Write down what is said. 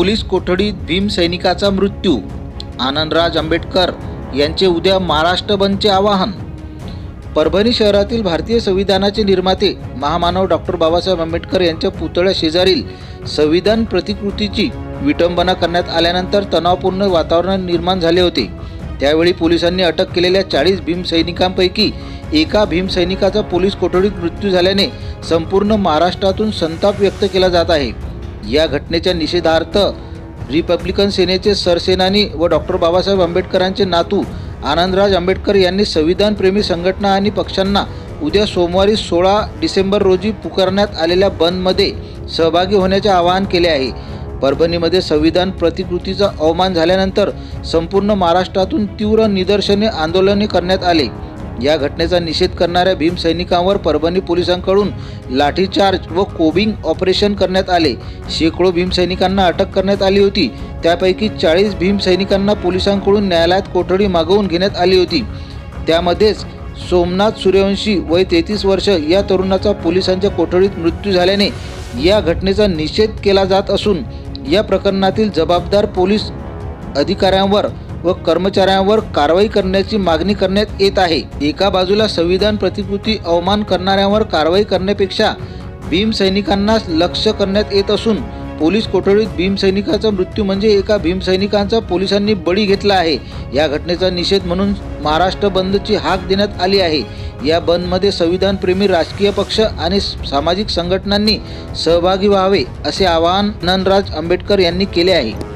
Police कोठडीत भीमसैनिकाचा मृत्यू आनंदराज आंबेडकर यांचे उद्या महाराष्ट्र बंदचे आवाहन. परभणी शहरातील भारतीय संविधानाचे निर्माते महामानव डॉक्टर बाबासाहेब आंबेडकर यांच्या पुतळ्या शेजारील संविधान प्रतिकृतीची विटंबना करण्यात आल्यानंतर तणावपूर्ण वातावरण निर्माण झाले होते. त्यावेळी पोलिसांनी अटक केलेल्या चाळीस भीमसैनिकांपैकी एका भीमसैनिकाचा पोलीस कोठडीत मृत्यू झाल्याने संपूर्ण महाराष्ट्रातून संताप व्यक्त केला जात आहे. या घटनेच्या निषेधार्थ रिपब्लिकन सेनेचे सरसेनानी व डॉक्टर बाबासाहेब आंबेडकरांचे नातू आनंदराज आंबेडकर यांनी संविधानप्रेमी संघटना आणि पक्षांना उद्या सोमवारी सोळा डिसेंबर रोजी पुकारण्यात आलेल्या बंदमध्ये सहभागी होण्याचे आवाहन केले आहे. परभणीमध्ये संविधान प्रतिकृतीचा अवमान झाल्यानंतर संपूर्ण महाराष्ट्रातून तीव्र निदर्शने आंदोलने करण्यात आले. या घटनेचा निषेध करणाऱ्या भीमसैनिकांवर परभणी पोलिसांकडून लाठीचार्ज व कोबिंग ऑपरेशन करण्यात आले. शेकडो भीमसैनिकांना अटक करण्यात आली होती. त्यापैकी चाळीस भीमसैनिकांना पोलिसांकडून न्यायालयात कोठडी मागवून घेण्यात आली होती. त्यामध्येच सोमनाथ सूर्यवंशी वय तेहतीस वर्ष या तरुणाचा पोलिसांच्या कोठडीत मृत्यू झाल्याने या घटनेचा निषेध केला जात असून या प्रकरणातील जबाबदार पोलीस अधिकाऱ्यांवर व कर्मचाऱ्यांवर कारवाई करण्याची मागणी करण्यात येत आहे. एका बाजूला संविधान प्रतिकृती अवमान करणाऱ्यांवर कारवाई करण्यापेक्षा भीमसैनिकांनाच लक्ष करण्यात येत असून पोलीस कोठडीत भीमसैनिकाचा मृत्यू म्हणजे एका भीमसैनिकांचा पोलिसांनी बळी घेतला आहे. या घटनेचा निषेध म्हणून महाराष्ट्र बंदची हाक देण्यात आली आहे. या बंदमध्ये संविधानप्रेमी राजकीय पक्ष आणि सामाजिक संघटनांनी सहभागी व्हावे असे आवाहन ननराज आंबेडकर यांनी केले आहे.